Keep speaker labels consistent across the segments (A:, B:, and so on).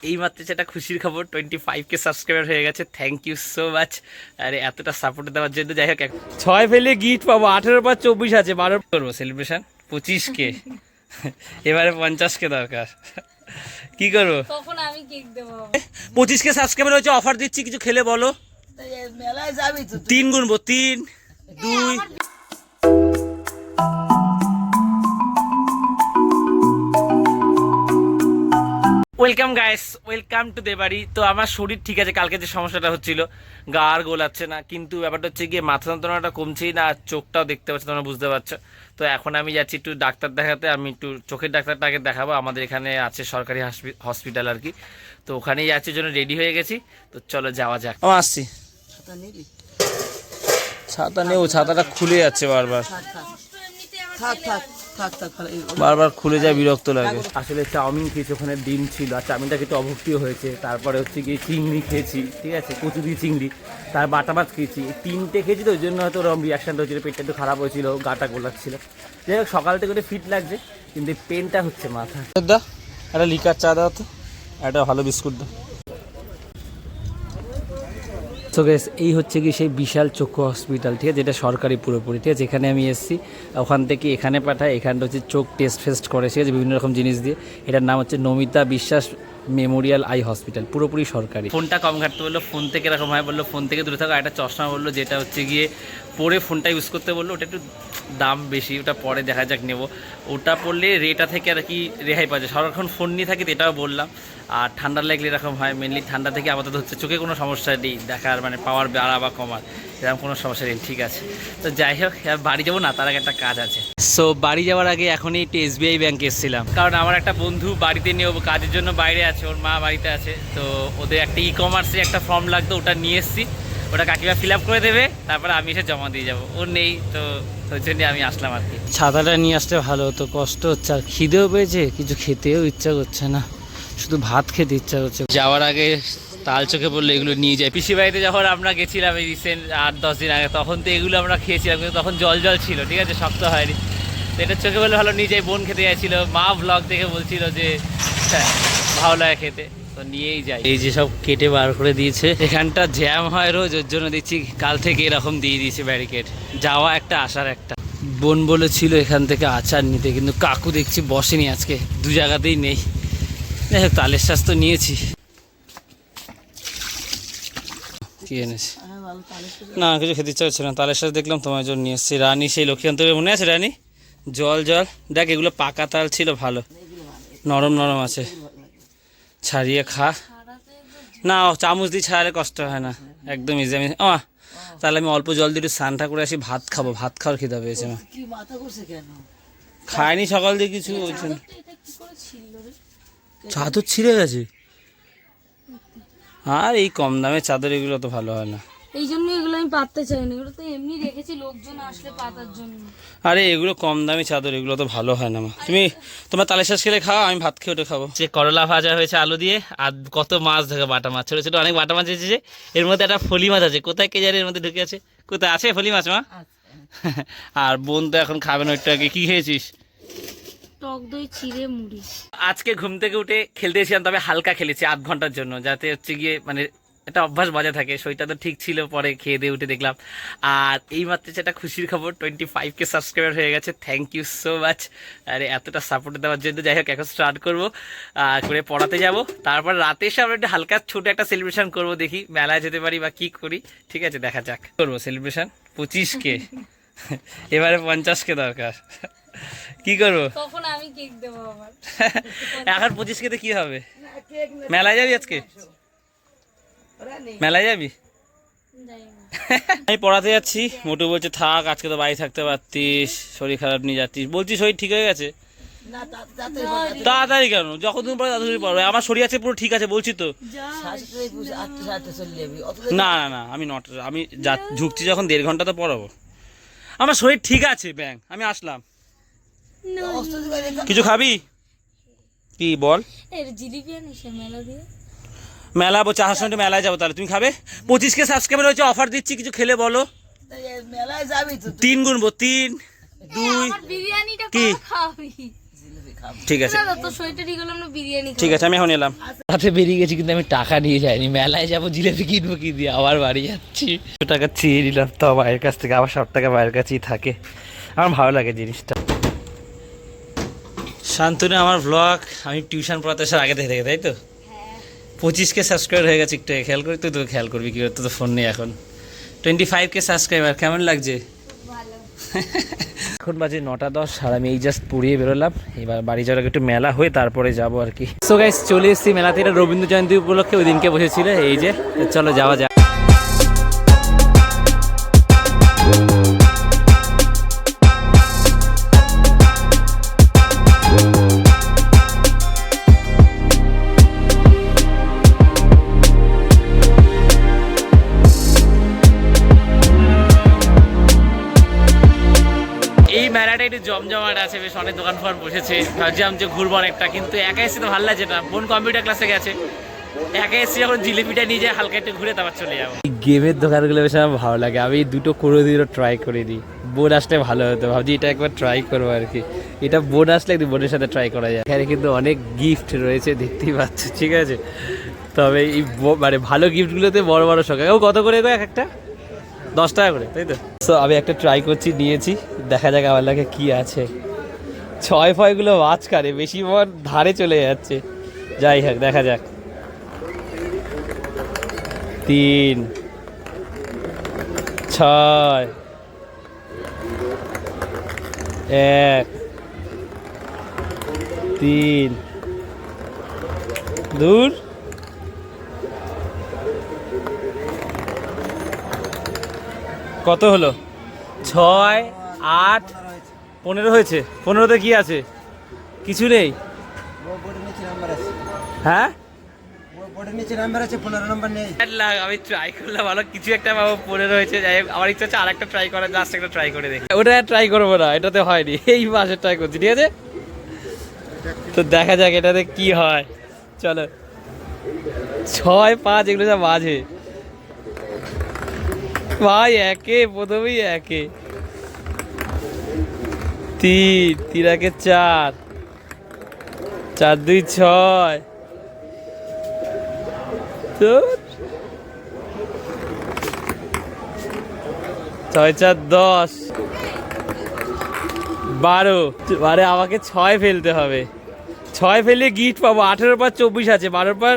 A: এই মাত্র যেটা খুশির খবর টোয়েন্টি ফাইভ কে সাবস্ক্রাইবার হয়ে গেছে থ্যাংক ইউ সো মাচ আরে এতটা সাপোর্ট দেওয়ার জন্য যাই হোক ছয় ফেলে গিফট পাবো আঠেরো পর চব্বিশ আছে বারো করব সেলিব্রেশন পঁচিশ কে? এবারে পঞ্চাশ কে দরকার। কি করব? পঁচিশ কে সাবস্ক্রাইবার হয়েছে অফার দিচ্ছি কিছু খেলে বলো। তিন গুনবো তিন দুই welcome guys welcome to the দেবাড়ি তো আমার শরীর ঠিক আছে কালকে যে সমস্যাটা হচ্ছিল গা আর গোলাচ্ছে না কিন্তু ব্যাপারটা হচ্ছে গিয়ে মাথা যন্ত্রণাটা কমছেই না আর চোখটাও দেখতে পাচ্ছ তোমরা বুঝতে পারছ। তো এখন আমি যাচ্ছি একটু ডাক্তার দেখাতে আমি একটু চোখের ডাক্তারটাকে দেখাবো। আমাদের এখানে আছে সরকারি হসপিটাল আর কি। তো ওখানেই যাচ্ছি জন্য রেডি হয়ে গেছি। তো চলো যাওয়া যাক। আমি আসছি।
B: ছাতা নিবি?
A: ছাতা নেও ছাতাটা খুলে যাচ্ছে বারবার। বারবার খুলে যায় বিরক্ত লাগে। আসলে চাউমিন খেয়েছি ওখানে ডিম ছিল আর চাউমিনটা খেতে অভুক্তিও হয়েছে। তারপরে হচ্ছে গিয়ে চিংড়ি খেয়েছি ঠিক আছে কচু দিয়ে চিংড়ি। তার বাটা মাছ খেয়েছি। তিনটে খেয়েছি তো ওই জন্য হয়তো ওরকম রিয়াকশানটা হচ্ছিল পেটটা একটু খারাপ হয়েছিল গাটা গোলাচ্ছিল যাই হোক সকাল থেকে একটু ফিট লাগছে কিন্তু পেনটা হচ্ছে মাথা দা একটা লিকার চা দাও তো একটা ভালো বিস্কুট দাও। তো গেস এই হচ্ছে কি সেই বিশাল চক্ষু হসপিটাল ঠিক আছে? যেটা সরকারি পুরোপুরি, ঠিক আছে? এখানে আমি এসেছি। ওখান থেকে এখানে পাঠায়, এখানটা হচ্ছে চোখ টেস্ট ফেস্ট করে, ঠিক আছে? বিভিন্ন রকম জিনিস দিয়ে। এটার নাম হচ্ছে নমিতা বিশ্বাস মেমোরিয়াল আই হসপিটাল পুরোপুরি সরকারি। ফোনটা কম ঘাটতে বলল, ফোন থেকে এরকম হয়, বলল, ফোন থেকে দূরে থাকো একটা চশমা বলল, যেটা হচ্ছে গিয়ে পরে ফোনটা ইউজ করতে বলল, ওটা একটু দাম বেশি, ওটা পরে দেখা যাক নেব। ওটা পড়লে রেটা থেকে আর কি রেহাই পাওয়া যায়। সারাক্ষণ ফোন নিয়ে থাকি এটাও বললাম। আর ঠান্ডা লাগলে এরকম হয় মেনলি ঠান্ডা থেকে আপাতত হচ্ছে চোখে কোনো সমস্যা নেই, দেখার মানে পাওয়ার বাড়া বা কমার, এরকম কোনো সমস্যা নেই, ঠিক আছে। তো যাই হোক বাড়ি যাব না, তার আগে একটা কাজ আছে। সো বাড়ি যাওয়ার আগে এখনই একটু এসবিআই ব্যাঙ্কে এসেছিলাম। কারণ আমার একটা বন্ধু বাড়িতে নিয়ে কাজের জন্য বাইরে আছে, ওর মা বাড়িতে আছে, তো ওদের একটা ই কমার্সে একটা ফর্ম লাগতো, ওটা নিয়ে এসেছি। ওটা কাকিমা ফিল আপ করে দেবে তারপরে আমি এসে জমা দিয়ে যাব। ওর নেই তো ওই জন্যই আমি আসলাম আর কি। ছাতাটা নিয়ে আসতে ভালো হতো কষ্ট হচ্ছে। আর খিদেও পেয়েছে কিছু খেতেও ইচ্ছা করছে না। শুধু ভাত খেতে ইচ্ছা করছে। যাওয়ার আগে তাল চোখে পড়লে এগুলো নিয়ে যাই পিসি বাড়িতে যখন আমরা গেছিলাম এই রিসেন্ট আট দশ দিন আগে তখন তো এগুলো আমরা খেয়েছিলাম কিন্তু তখন জল জল ছিল ঠিক আছে? শক্ত হয়নি। তো এটা চোখে বললে ভালো নিয়ে যাই বোন খেতে যাচ্ছিল। মা ব্লগ দেখে বলছিল যে হ্যাঁ, ভালো লাগে খেতে। নিয়েই যাই। এই যে সব কেটে বার করে দিয়েছে। এখানটা জ্যাম হয় রোজ, ওর জন্য দেখছি কাল থেকে এরকম দিয়ে দিয়েছে ব্যারিকেড যাওয়া একটা, আসার একটা। বোন বলেছিল এখান থেকে আচার নিতে, কিন্তু কাকু দেখছি বসেনি আজকে। দু জায়গাতেই নেই। হোক, তালের শ্বাস তো নিয়েছি। কি এনেছি? না, কিছু খেতে ইচ্ছা হচ্ছে না। তালের শ্বাস দেখলাম, তোমার জন্য নিয়ে এসেছি। রানী সেই লক্ষ্মীকান্তকে মনে আছে, রানী? জল জল। দেখ, এগুলো পাকা তাল ছিল, ভালো। নরম নরম আছে। ছাড়িয়ে খা। না ও চামচ দিয়ে ছাড়ালে কষ্ট হয় না। একদম ইজি আমি ও তাহলে আমি অল্প জল দিয়ে একটু স্নানটা করে আসি ভাত খাব। ভাত খাওয়ার খিদা পেয়েছে আমার।
B: কি মাথা করছে কেন?
A: খায়নি সকাল দিয়ে কিছু বলছে না
C: এটা কি করে ছিল রে?
A: চাদর ছিঁড়ে গেছে? আর এই কম দামে চাদর এগুলো তো ভালো হয় না।
C: এই জন্য এগুলো আমি পাততে চাইনি। এগুলো তো এমনি রেখেছি লোকজন আসলে পাতার জন্য।
A: আরে এগুলো কম দামি চাদর এগুলো তো ভালো হয় না মা। তুমি তোমার তালের শ্বাস খেলে খাও আমি ভাত খেয়ে ওটা খাব। যে করলা ভাজা হয়েছে আলু দিয়ে আর কত মাছ ধরে বাটা মাছ ছোটো ছোটো অনেক বাটা মাছ এসেছে। এর মধ্যে একটা ফলি মাছ আছে। কোথায় কে জানে এর মধ্যে ঢুকে আছে? কোথায় আছে ফলি মাছ মা? আর বোন তো এখন খাবে না আগে। কি খেয়েছিস?
C: টক দই চিড়ে মুড়ি।
A: আজকে ঘুম থেকে উঠে খেলতে এসেছিলাম তবে হালকা খেলেছি আধ ঘণ্টার জন্য যাতে হচ্ছে গিয়ে মানে একটা অভ্যাস বজায় থাকে। শরীরটা তো ঠিক ছিল পরে খেয়ে দিয়ে উঠে দেখলাম। আর এই মাত্র যেটা খুশির খবর টোয়েন্টি ফাইভ কে সাবস্ক্রাইবার হয়ে গেছে। থ্যাংক ইউ সো মাচ আরে এতটা সাপোর্ট দেওয়ার জন্য যাই হোক এখন স্টার্ট করব। আর করে পড়াতে যাব। তারপর রাতে এসে আমরা একটু হালকা ছোট একটা সেলিব্রেশন করব দেখি মেলায় যেতে পারি বা কি করি। ঠিক আছে দেখা যাক। করব সেলিব্রেশন পঁচিশ কে? এবারে পঞ্চাশ কে দরকার। কি করব?
C: তখন আমি কেক দেবো আবার?
A: এখন পঁচিশ কেতে কি হবে? মেলায় যাবি আজকে? মেলায় যাবি? আমি পড়াতে যাচ্ছি। মোটু বলছে থাক আজকে তো বাড়ি থাকতে পারতিস শরীর খারাপ নিয়ে যাচ্ছিস বলছি শরীর ঠিক হয়ে গেছে?
B: তাড়াতাড়ি
A: কেন? যখন তুমি পড়ে তাড়াতাড়ি পড়বে। আমার শরীর আছে পুরো ঠিক আছে বলছি তো। না। না না আমি নট আমি যা ঝুঁকছি যখন দেড় ঘণ্টা তো পড়াবো। আমার শরীর ঠিক আছে ব্যাং। আমি আসলাম। কিছু খাবি? কি বল।
C: জিলিপি আনিস মেলা দিয়ে?
A: মেলা বলছে আসার সময় মেলায় যাব তাহলে। তুমি খাবে? পঁচিশ কে সাবস্ক্রাইবার হয়েছে অফার দিচ্ছি কিছু খেলে বলো।
B: মেলায় যাবি
A: তিন গুনবো তিন দুই কি? ঠিক আছে।
C: ঠিক বিরিয়ানি
A: ঠিক আছে আমি এখন এলাম। রাতে বেরিয়ে গেছি কিন্তু আমি টাকা নিয়ে যাইনি। মেলায় যাব জিলেপি কিনবো কি দিয়ে? আবার বাড়ি যাচ্ছি। টাকা চেয়ে নিলাম তো মায়ের কাছ থেকে। আবার সব টাকা মায়ের কাছেই থাকে। আমার ভালো লাগে জিনিসটা। শান্তনু আমার ব্লগ আমি টিউশন পড়াতে আসার আগে থেকে দেখে তাই তো? পঁচিশকে সাবস্ক্রাইব হয়ে গেছে, একটু খেয়াল করি, তুই তো খেয়াল করবি কি তো ফোন নেই এখন। টোয়েন্টি ফাইভকে সাবস্ক্রাইবার কেমন লাগছে? এখন বাজে নটা দশ, আর আমি এই জাস্ট পুড়িয়ে বেরোলাম। এবার বাড়ি যাওয়ার একটু মেলা হয়ে তারপরে যাব আর কি। সো গাইস চলে এসেছি মেলাতে, এটা রবীন্দ্র জয়ন্তী উপলক্ষে, ওই দিনকে বসেছিল, এই যে চলো যাওয়া যাক। এই একটু জমজমাট আছে, বেশ অনেক দোকান ফোকান বসেছে। ভাবছিলাম যে ঘুরবো অনেকটা, কিন্তু একা এসে তো ভালো লাগছে না। বোন কম্পিউটার ক্লাসে গেছে। একা এসে যখন জিলিপিটা নিয়ে যায়, হালকা একটু ঘুরে তারপর চলে যাব। গেমের দোকানগুলো বেশ আমার ভালো লাগে। আমি দুটো করে দিয়েও ট্রাই করে দিই বোন আসলে ভালো হতো। ভাবছি এটা একবার ট্রাই করব আর কি। এটা বোন আসলে একদিন বোনের সাথে ট্রাই করা যায়। এখানে কিন্তু অনেক গিফট রয়েছে, দেখতেই পাচ্ছ, ঠিক আছে? তবে এই মানে ভালো গিফটগুলোতে বড় বড় শখ ও, কত করে গো এক একটা? দশ টাকা করে, তাই তো? তো আমি একটা ট্রাই করছি, নিয়েছি। দেখা যাক আমার লাগে কি আছে। ছয় ফয়গুলো মাঝখানে, বেশি বর ধারে চলে যাচ্ছে। যাই হোক, দেখা যাক। তিন, ছয়, এক, তিন, দূর। কত হলো? ছয় আট পনেরো হয়েছে। পনেরোতে কি আছে? কিছু নেই? হ্যাঁ?
D: নাম্বার আছে পনেরো নাম্বার নেই।
A: লাখ আমি ট্রাই করলাম ভালো কিছু একটা যাই আমার ইচ্ছা হচ্ছে আর একটা ট্রাই জাস্ট একটা ট্রাই করে দেখি। ওটা ট্রাই করব না এটাতে হয়নি এই মাসে ট্রাই করছি ঠিক আছে? তো দেখা যাক এটাতে কি হয়। চলো। ছয় পাঁচ এগুলো সব মাঝে ভাই একে, প্রথমেই একে। তিন তিন একে চার। চার, দুই, ছয়। ছয়, চার, দশ। বারো। আমাকে ছয় ফেলতে হবে। ছয় ফেলে গিফট পাবো। আঠেরো পর চব্বিশ আছে। বারোর পর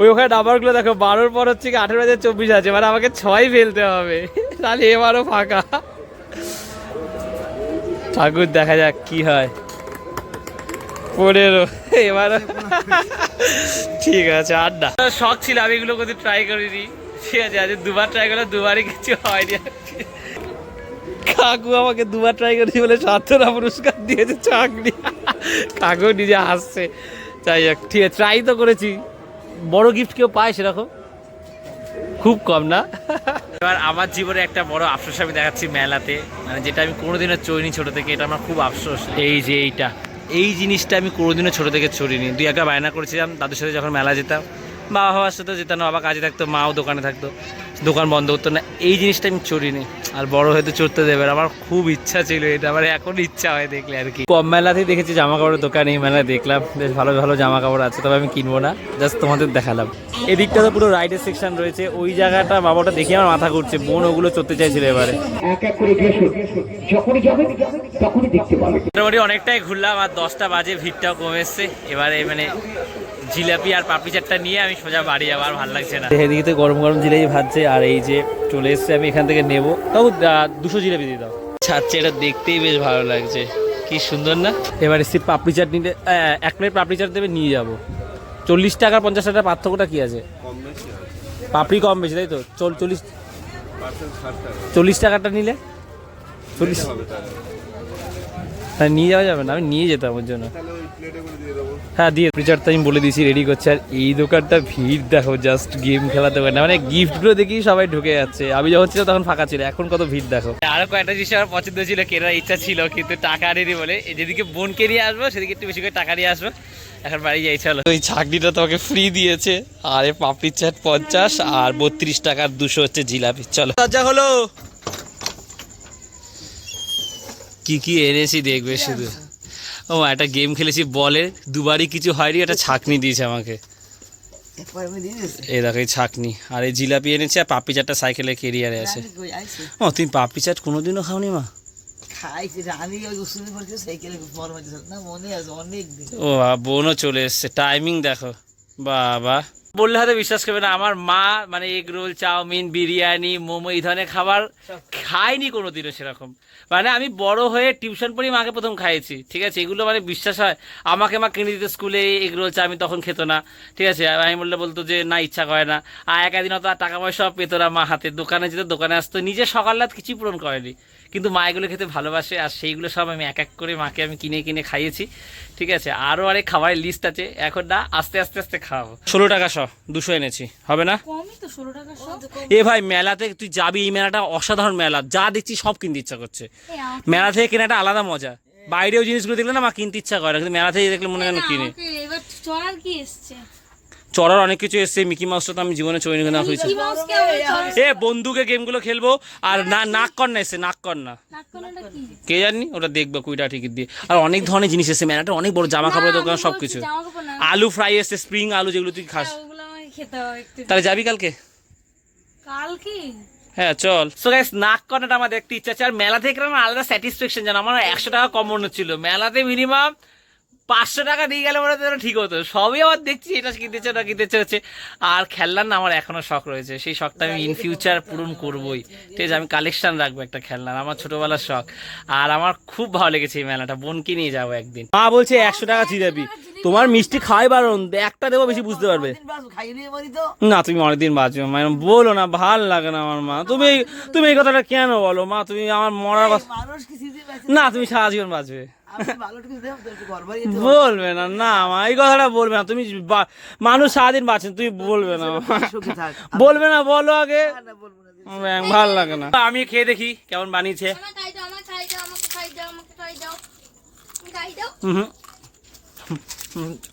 A: ওই ওখানে নাম্বারগুলো দেখো, বারোর পর হচ্ছে কি আঠেরো হাজার চব্বিশ আছে মানে আমাকে ছয় ফেলতে হবে। তাহলে এবারও ফাঁকা। ঠাকুর, দেখা যাক কি হয়। পনেরো, এবারও। ঠিক আছে, আড্ডা। শখ ছিল, আমি এগুলো কোথাও ট্রাই করিনি। ঠিক আছে, আজ দুবার ট্রাই করলাম, দুবারই কিছু হয়নি। কাকু আমাকে দুবার ট্রাই করেছি বলে সাতটা পুরস্কার দিয়েছে, চাকরি। কাকু নিজে হাসছে। যাই হোক, ঠিক আছে ট্রাই তো করেছি। বড় গিফট কেউ পায় সেরকম? খুব কম না? এবার আমার জীবনে একটা বড় আফসোস আমি দেখাচ্ছি মেলাতে। মানে যেটা আমি কোনোদিনও চড়িনি ছোট থেকে এটা আমার খুব আফসোস। এই যে এইটা। এই জিনিসটা আমি কোনোদিনও ছোট থেকে চড়িনি। দুই একা বায়না করেছিলাম দাদুর সাথে যখন মেলা যেতাম বাবা বাবার সাথে যেতাম বাবা কাজে থাকতো মাও দোকানে থাকতো দোকান বন্ধ করতো না এই জিনিসটা আমি চড়িনি। আর বড় হয়তো চড়তে দেবে। আমার খুব ইচ্ছা ছিল এটা আমার এখন ইচ্ছা হয় দেখলে আর কি। কম মেলাতেই দেখেছি জামা কাপড়ের দোকান এই মেলায় দেখলাম। বেশ ভালো ভালো জামা কাপড় আছে তবে আমি কিনবো না জাস্ট তোমাদের দেখালাম। এদিকটা তো পুরো রাইডের সেকশন রয়েছে ওই জায়গাটা বাবাটা দেখে আমার মাথা ঘুরছে বোন ওগুলো চড়তে চাইছিল এবারে। মোটামুটি অনেকটাই ঘুরলাম আর দশটা বাজে ভিড়টাও কমে এসছে। এবারে মানে জিলাপি আর পাপড়ি চাটটা নিয়ে আমি সোজা বাড়ি যাব আর ভালো লাগছে না। এদিকে তো গরম গরম জিলাপি ভাজছে আর এই যে চলে এসছে আমি এখান থেকে নেব। তাও দুশো জিলাপি দিয়ে দাও। ছাড়ছে এটা দেখতেই বেশ ভালো লাগছে। কি সুন্দর না? এবার এসছি পাপড়ি চাট নিতে এক প্লেট পাপড়ি চাট দেবে নিয়ে যাব। চল্লিশ টাকা পঞ্চাশ টাকার পার্থক্যটা কি আছে? পাপড়ি কম বেশি তাই তো? চল চল্লিশ চল্লিশ টাকাটা নিলে? চল্লিশ হ্যাঁ নিয়ে যাওয়া যাবে না আমি নিয়ে যেতাম ওর জন্য। হ্যাঁ দিয়ে প্রিচারটা আমি বলে দিয়েছি রেডি করছে। আর এই দোকানটা ভিড় দেখো জাস্ট গেম খেলার দোকান মানে গিফটগুলো দেখেই সবাই ঢুকে যাচ্ছে। আমি যখন ছিল তখন ফাঁকা ছিল এখন কত ভিড় দেখো। আরও কয়েকটা জিনিস আমার পছন্দ ছিল কেনার ইচ্ছা ছিল কিন্তু টাকা আনেনি বলে। যেদিকে বোনকে নিয়ে আসব সেদিকে একটু বেশি করে টাকা নিয়ে আসব। এখন বাড়ি যাই চলো। ওই ছাকনিটা তোমাকে ফ্রি দিয়েছে। আর পাপড়ির চাট পঞ্চাশ আর বত্রিশ টাকার দুশো হচ্ছে জিলাপি। চলো। সজ্জা হলো। কি কি এনেছি দেখবে শুধু। ও একটা গেম খেলেছি বলে দুবারই কিছু হয়নি একটা ছাকনি দিয়েছে আমাকে। এ দেখো এই ছাকনি আর এই জিলাপি এনেছে আর পাপড়ি চাটটা সাইকেলে কেরিয়ারে আছে। ও তুমি পাপড়ি চাট কোনোদিনও খাওনি মা? ও বোনও চলে এসছে। টাইমিং দেখো বাবা। বললে হয়তো বিশ্বাস করবে না। আমার মা মানে egg roll chowmein biryani momo এই ধরনের খাবার খাইনি কোনোদিনও সেরকম। মানে আমি বড় হয়ে টিউশন পড়ি মাকে প্রথম খাইয়েছি। ঠিক আছে? এগুলো মানে বিশ্বাস হয়। আমাকে মা কিনে দিত স্কুলে এগ রোল চাউমিন তখন খেত না। ঠিক আছে? আর আমি বললে বলতো যে না ইচ্ছা করে না। আর এক একদিন অত আর টাকা পয়সা পেতো না মা হাতে। দোকানে যেত দোকানে আসতো। নিজে সকাল রাত কিছুই পূরণ করেনি। কিন্তু মা এগুলো খেতে ভালোবাসে আর সেইগুলো সব আমি এক এক করে মাকে আমি কিনে কিনে খাইয়েছি ঠিক আছে? আরও অনেক খাবারের লিস্ট আছে এখন না আস্তে আস্তে আস্তে খাওয়াবো। ষোলো টাকা শ দুশো এনেছি হবে না?
C: কমই তো ষোলো টাকা সব
A: এ ভাই মেলাতে তুই যাবি এই মেলাটা অসাধারণ মেলা যা দেখছি সব কিনতে ইচ্ছা করছে। মেলা থেকে কেনাটা আলাদা মজা। বাইরেও জিনিসগুলো দেখলে না মা কিনতে ইচ্ছা করে না, কিন্তু মেলা থেকে দেখলে মনে হয় কিনে।
C: এবার চড়ার কি এসছে?
A: চড়ার অনেক কিছু এসছে মিকি মাউসটা তো আমি জীবনে চড়িনি না হয়েছে এ বন্দুকে গেমগুলো খেলব আর না নাক কর না এসে নাক কর না
C: কে
A: জানি ওটা দেখব কুইটা টিকিট দিয়ে। আর অনেক ধরনের জিনিস এসে মেলাটা অনেক বড় জামা কাপড়ের দোকান সব কিছু আলু ফ্রাই এসছে স্প্রিং আলু যেগুলো তুই খাস।
C: হ্যাঁ।
A: তাহলে যাবি কালকে?
C: কাল কি?
A: হ্যাঁ চল। সো গাইস নাক কর্নাটা আমার দেখতে ইচ্ছা আছে আর মেলা থেকে না আলাদা স্যাটিসফ্যাকশন জানো আমার একশো টাকা কম মনে হচ্ছিল। মেলাতে মিনিমাম পাঁচশো টাকা দিয়ে গেলে মনে হতো ঠিক হতো। সবই আবার দেখছি এটা কিনতেছে ওটা কিনতেছে হচ্ছে। আর খেলনার না আমার এখনও শখ রয়েছে। সেই শখটা আমি ইন ফিউচার পূরণ করবোই। ঠিক আছে আমি কালেকশন রাখব একটা খেলনার। আমার ছোটবেলার শখ। আর আমার খুব ভালো লেগেছে এই মেলাটা। বোনকে নিয়ে যাব একদিন। মা বলছে একশো টাকা জিলাপি তোমার মিষ্টি খাওয়াই বারণ একটা দেবো বেশি বুঝতে পারবে। না তুমি অনেকদিন বাঁচবে মা বলো না ভালো লাগে না আমার মা। তুমি তুমি এই কথাটা কেন বলো? মা তুমি আমার মরার কথা না তুমি সারা জীবন বাঁচবে। বলবে না না এই কথাটা বলবে না। তুমি বা- মানুষ সারাদিন বাঁচেন তুমি বলবে না। বলবে না বলো আগে।
B: না বলব না
A: ব্যাং, ভালো লাগে না। আমি খেয়ে দেখি কেমন বানিয়েছে।
C: আমাকে খাই দাও, আমাকে খাই দাও, আমাকে খাই দাও, আমাকে খাই দাও। খাই দাও।
A: হুম।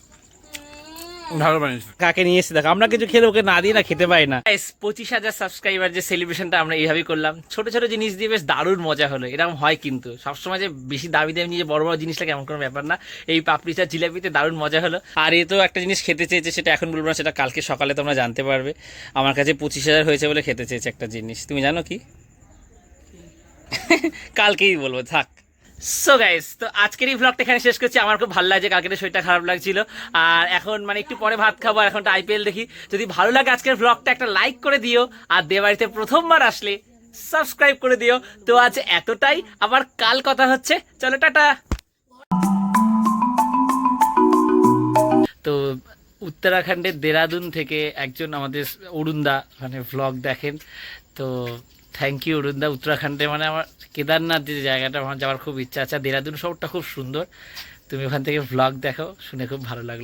A: ভালো বানিয়েছে। কাকে নিয়ে এসে দেখো আমরা কিছু খেলে ওকে না দিয়ে না খেতে পাই না। পঁচিশ হাজার সাবস্ক্রাইবার যে সেলিব্রেশনটা আমরা এইভাবেই করলাম। ছোট ছোট জিনিস দিয়ে বেশ দারুণ মজা হলো। এরকম হয় কিন্তু। সবসময় যে বেশি দামি দামি নিয়ে বড় বড় জিনিস লাগে এমন কোনো ব্যাপার না। এই পাপড়ি চা জিলাপিতে দারুণ মজা হলো। আর এ তো একটা জিনিস খেতে চেয়েছে সেটা এখন বলব না সেটা কালকে সকালে তোমরা জানতে পারবে। আমার কাছে পঁচিশ হাজার হয়েছে বলে খেতে চেয়েছে একটা জিনিস। তুমি জানো কি? কালকেই বলব থাক। সো গাইস তো আজকের এই ব্লগটা এখানে শেষ করছি। আমার খুব ভালো লাগছে, কালকে শরীরটা খারাপ লাগছিল। আর এখন মানে একটু পরে ভাত খাব, আর এখন আইপিএল দেখি। যদি ভালো লাগে আজকের ব্লগটা একটা লাইক করে দিও। আর দেবাড়িতে প্রথমবার আসলে সাবস্ক্রাইব করে দিও। তো আজ এতটাই। আবার কাল কথা হচ্ছে। চলো, টাটা! তো উত্তরাখণ্ডের দেরাদুন থেকে একজন আমাদের অরুণদা মানে ভ্লগ দেখেন। তো থ্যাংক ইউ অরুণদা উত্তরাখণ্ডে মানে আমার কেদারনাথ যে জায়গাটা, আমার যাওয়ার খুব ইচ্ছা আছে। দেরাদুন শহরটা খুব সুন্দর। তুমি ওখান থেকে ব্লগ দেখো, শুনে খুব ভালো লাগল।